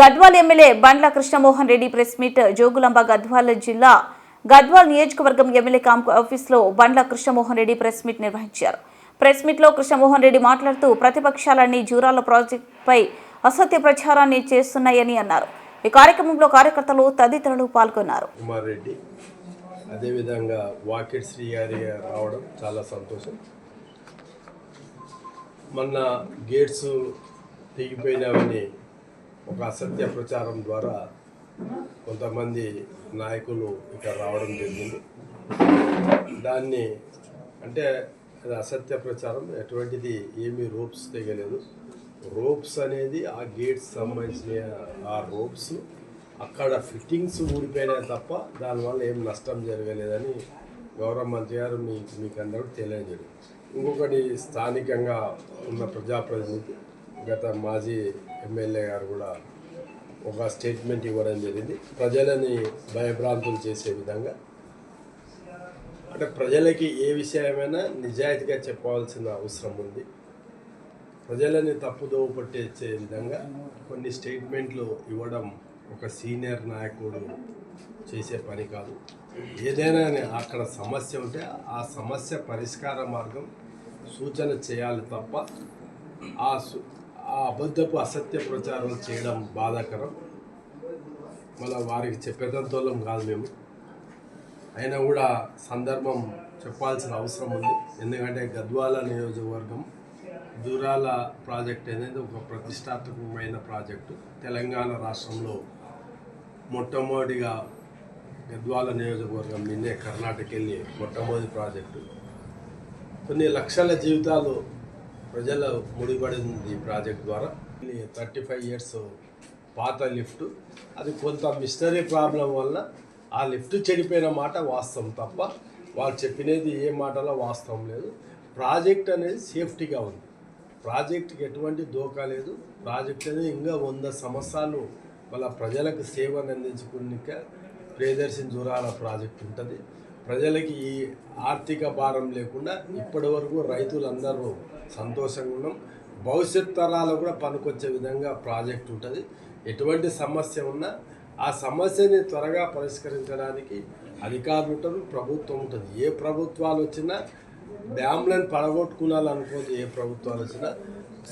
Gadwal MLA Bandla Krishnamohan Reddy press meet Jogulamba Gadwal జిల్లా గద్వాల్ నియోజకవర్గం MLA camp ఆఫీస్లో Bandla Krishnamohan Reddy press meet నిర్వహించారు. Press మీట్లో కృష్ణమోహన్ రెడ్డి మాట్లాడుతూ ప్రతిపక్షాలన్నీ జూరాల ప్రాజెక్టుపై అసత్య ప్రచారాన్ని చేస్తున్నాయని అన్నారు. ఈ కార్యక్రమంలో కార్యకర్తలు తదితరులు పాల్గొన్నారు. కుమార్ రెడ్డి అదేవిధంగా శ్రీ గారి రావడం చాలా సంతోషం. మొన్న గేట్స్ ఒక అసత్య ప్రచారం ద్వారా కొంతమంది నాయకులు ఇక్కడ రావడం జరిగింది. దాన్ని అంటే అది అసత్య ప్రచారం ఎటువంటిది ఏమీ రోప్స్ తెగలేదు. రోప్స్ అనేది ఆ గేట్స్ సంబంధించిన ఆ రోప్స్ అక్కడ ఫిట్టింగ్స్ ఊడిపోయినాయి తప్ప దానివల్ల ఏం నష్టం జరగలేదని గౌరవ మంత్రి గారు మీ మీకు అందరూ తెలియజేయడం. ఇంకొకటి స్థానికంగా ఉన్న ప్రజాప్రతినిధి గత మాజీ ఎమ్మెల్యే గారు కూడా ఒక స్టేట్మెంట్ ఇవ్వడం జరిగింది. ప్రజలని భయభ్రాంతులు చేసే విధంగా. అంటే ప్రజలకి ఏ విషయమైనా నిజాయితీగా చెప్పవలసిన అవసరం ఉంది. ప్రజలని తప్పుదోవ పట్టేసే విధంగా కొన్ని స్టేట్మెంట్లు ఇవ్వడం ఒక సీనియర్ నాయకుడు చేసే పని కాదు. ఏదైనా అక్కడ సమస్య ఉంటే ఆ సమస్య పరిష్కార మార్గం సూచన చేయాలి తప్ప ఆ సు ఆ అబద్ధపు అసత్య ప్రచారాలు చేయడం బాధాకరం. మళ్ళీ వారికి చెప్పేదంతోళ్ళం కాదు మేము. అయినా కూడా సందర్భం చెప్పాల్సిన అవసరం ఉంది. ఎందుకంటే గద్వాల నియోజకవర్గం దూరాల ప్రాజెక్ట్ అనేది ఒక ప్రతిష్టాత్మకమైన ప్రాజెక్టు. తెలంగాణ రాష్ట్రంలో మొట్టమొదటిగా గద్వాల నియోజకవర్గం నిన్నే కర్ణాటక వెళ్ళి మొట్టమొదటి ప్రాజెక్టు. కొన్ని లక్షల జీవితాలు ప్రజల ముడిపడింది ఈ ప్రాజెక్ట్ ద్వారా. థర్టీ ఫైవ్ ఇయర్స్ పాత లిఫ్ట్ అది కొంత మిస్టరీ ప్రాబ్లం వల్ల ఆ లిఫ్ట్ చెడిపోయిన మాట వాస్తవం తప్ప వాళ్ళు చెప్పినది ఏ మాటలో వాస్తవం లేదు. ప్రాజెక్ట్ అనేది సేఫ్టీగా ఉంది. ప్రాజెక్ట్కి ఎటువంటి దోకా లేదు. ప్రాజెక్ట్ అనేది ఇంకా వంద సంవత్సరాలు వాళ్ళ ప్రజలకు సేవను అందించుకునిక ప్రియదర్శిని దూరాల ప్రాజెక్ట్ ఉంటుంది. ప్రజలకి ఈ ఆర్థిక భారం లేకుండా ఇప్పటి వరకు రైతులందరూ సంతోషంగా ఉన్నాం. భవిష్యత్ తరాలకు కూడా పనికొచ్చే విధంగా ప్రాజెక్ట్ ఉంటుంది. ఎటువంటి సమస్య ఉన్నా ఆ సమస్యని త్వరగా పరిష్కరించడానికి అధికారులు ఉంటారు ప్రభుత్వం ఉంటుంది. ఏ ప్రభుత్వాలు వచ్చినా డ్యామ్లను పడగొట్టుకున్నాలనుకోదు ఏ ప్రభుత్వాలు వచ్చినా.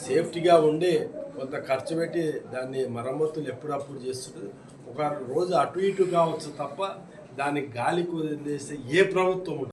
సేఫ్టీగా ఉండి కొంత ఖర్చు పెట్టి దాన్ని మరమ్మతులు ఎప్పుడప్పుడు చేస్తుంటుంది. ఒక రోజు అటు ఇటు కావచ్చు తప్ప దానికి గాలికి వదిలేస్తే ఏ ప్రభుత్వం ఉంటుంది